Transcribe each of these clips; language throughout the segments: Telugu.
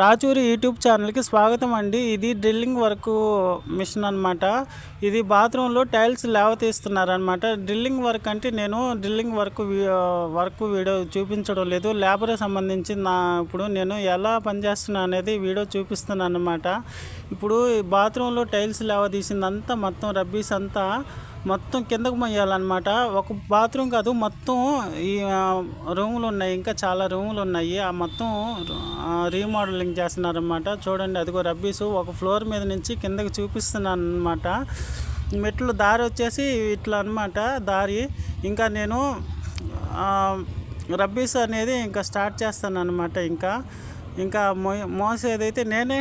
రాచూరి యూట్యూబ్ ఛానల్కి స్వాగతం అండి. ఇది డ్రిల్లింగ్ వర్క్ మిషన్ అనమాట ఇది బాత్రూంలో టైల్స్ లేవతీస్తున్నారనమాట డ్రిల్లింగ్ వర్క్ అంటే నేను డ్రిల్లింగ్ వర్క్ వర్క్ వీడియో చూపించడం లేదు. లేబర్ సంబంధించి నా ఇప్పుడు నేను ఎలా పనిచేస్తున్నా అనేది వీడియో చూపిస్తున్నాను అనమాట ఇప్పుడు ఈ బాత్రూంలో టైల్స్ లేవతీసిందంతా మొత్తం రబ్బీస్ అంతా మొత్తం కిందకు మొయ్యాలన్నమాట ఒక బాత్రూమ్ కాదు మొత్తం ఈ రూములు ఉన్నాయి ఇంకా చాలా రూములు ఉన్నాయి ఆ మొత్తం రీమోడలింగ్ చేస్తున్నారనమాట చూడండి అదిగో రబ్బీసు ఒక ఫ్లోర్ మీద నుంచి కిందకి చూపిస్తున్నాను అనమాట మెట్లు దారి వచ్చేసి ఇట్లా అనమాట దారి. ఇంకా నేను రబ్బీస్ అనేది ఇంకా స్టార్ట్ చేస్తాను అనమాట ఇంకా. ఇంకా మో మోసేదైతే నేనే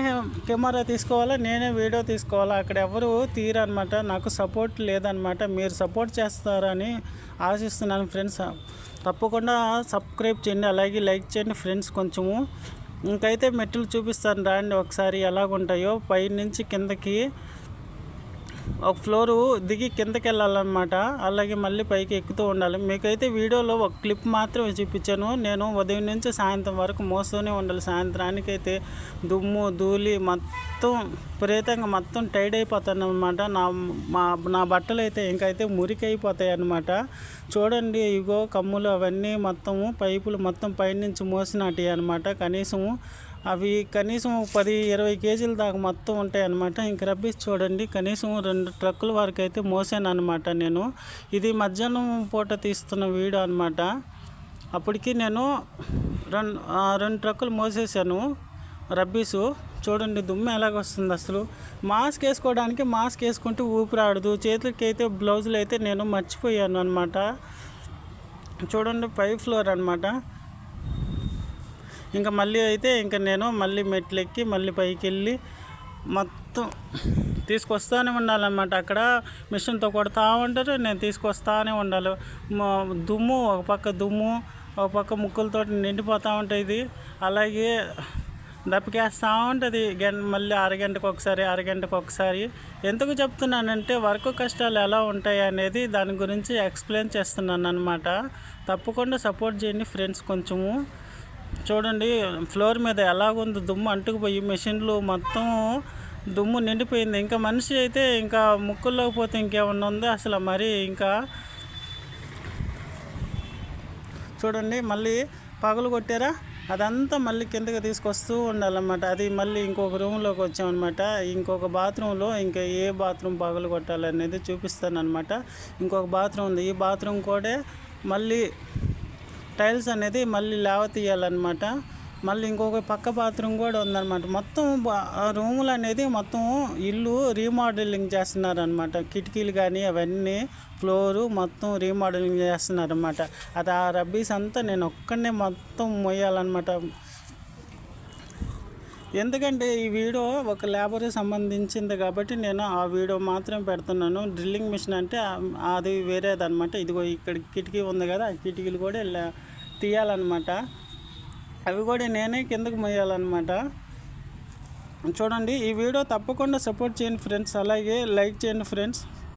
కెమెరా తీసుకోవాలా నేనే వీడియో తీసుకోవాలా అక్కడ ఎవరు తీరనమాట నాకు సపోర్ట్ లేదనమాట మీరు సపోర్ట్ చేస్తారని ఆశిస్తున్నాను ఫ్రెండ్స్. తప్పకుండా సబ్స్క్రైబ్ చేయండి అలాగే లైక్ చేయండి ఫ్రెండ్స్ కొంచెము. ఇంకైతే మెట్లు చూపిస్తాను రాండి ఒకసారి ఎలాగుంటాయో పై నుంచి కిందకి ఒక ఫ్లోరు దిగి కిందకి వెళ్ళాలన్నమాట అలాగే మళ్ళీ పైకి ఎక్కుతూ ఉండాలి. మీకైతే వీడియోలో ఒక క్లిప్ మాత్రమే చూపించాను. నేను ఉదయం నుంచి సాయంత్రం వరకు మోస్తూనే ఉండాలి. సాయంత్రానికి అయితే దుమ్ము ధూళి మొత్తం విపరీతంగా మొత్తం టైడ్ అయిపోతాను అనమాట నా మా నా బట్టలు అయితే ఇంకైతే మురికి అయిపోతాయి అనమాట చూడండి ఇగో కమ్ములు అవన్నీ మొత్తము పైపులు మొత్తం పైనుంచి మోసినట్టు అనమాట కనీసము అవి కనీసం పది ఇరవై కేజీల దాకా మొత్తం ఉంటాయి అన్నమాట ఇంక రబ్బీస్ చూడండి కనీసం రెండు ట్రక్కుల వరకు అయితే మోసాను అనమాట నేను. ఇది మధ్యాహ్నం పూట తీస్తున్న వీడియో అనమాట అప్పటికి నేను రెండు రెండు ట్రక్కులు మోసేసాను రబ్బీసు. చూడండి దుమ్ము ఎలాగొస్తుంది అసలు. మాస్క్ వేసుకోవడానికి మాస్క్ వేసుకుంటే ఊపిరాడదు. చేతులకి అయితే బ్లౌజులు అయితే నేను మర్చిపోయాను అనమాట చూడండి పై ఫ్లోర్ అనమాట ఇంకా మళ్ళీ అయితే ఇంకా నేను మళ్ళీ మెట్లు ఎక్కి మళ్ళీ పైకి వెళ్ళి మొత్తం తీసుకొస్తానే ఉండాలన్నమాట. అక్కడ మిషన్తో కొడతా ఉంటారు నేను తీసుకొస్తానే ఉండాలి. దుమ్ము ఒక పక్క దుమ్ము ఒక పక్క ముక్కులతో నిండిపోతూ ఉంటుంది. అలాగే దప్పికేస్తూ ఉంటుంది. గంట మళ్ళీ అరగంటకు ఒకసారి అరగంటకు ఒకసారి. ఎందుకు చెప్తున్నానంటే వర్క్ కష్టాలు ఎలా ఉంటాయి అనేది దాని గురించి ఎక్స్ప్లెయిన్ చేస్తున్నాను అనమాట తప్పకుండా సపోర్ట్ చేయండి ఫ్రెండ్స్ కొంచెము. చూడండి ఫ్లోర్ మీద ఎలాగుంది దుమ్ము అంటుకుపోయి మెషిన్లు మొత్తం దుమ్ము నిండిపోయింది. ఇంకా మనిషి అయితే ఇంకా ముక్కుల్లోకి పోతే ఇంకేమన్నా ఉంది అసలు? మరి ఇంకా చూడండి మళ్ళీ పగలు కొట్టారా? అదంతా మళ్ళీ కిందకి తీసుకొస్తూ ఉండాలన్నమాట. అది మళ్ళీ ఇంకొక రూమ్లోకి వచ్చామన్నమాట. ఇంకొక బాత్రూంలో ఇంకా ఏ బాత్రూమ్ పగలు కొట్టాలనేది చూపిస్తాను అనమాట ఇంకొక బాత్రూమ్ ఉంది. ఈ బాత్రూమ్ కూడా మళ్ళీ టైల్స్ అనేది మళ్ళీ లేవ తీయాలన్నమాట మళ్ళీ ఇంకొక పక్క బాత్రూమ్ కూడా ఉందన్నమాట. మొత్తం ఆ రూములు అనేది మొత్తం ఇల్లు రీమోడలింగ్ చేస్తున్నారనమాట కిటికీలు కానీ అవన్నీ ఫ్లోరు మొత్తం రీమోడలింగ్ చేస్తున్నారనమాట అది ఆ రబ్బీస్ అంతా నేను ఒక్కడనే మొత్తం మొయ్యాలన్నమాట. ఎందుకంటే ఈ వీడియో ఒక లేబర్కి సంబంధించింది కాబట్టి నేను ఆ వీడియో మాత్రం పెడుతున్నాను. డ్రిల్లింగ్ మిషన్ అంటే అది వేరేదనమాట ఇదిగో ఇక్కడ కిటికీ ఉంది కదా ఆ కిటికీలు కూడా ఇలా తీయాలన్నమాట. అవి కూడా నేనే కిందకు మొయ్యాలన్నమాట చూడండి ఈ వీడియో తప్పకుండా సపోర్ట్ చేయండి ఫ్రెండ్స్. అలాగే లైక్ చేయండి ఫ్రెండ్స్.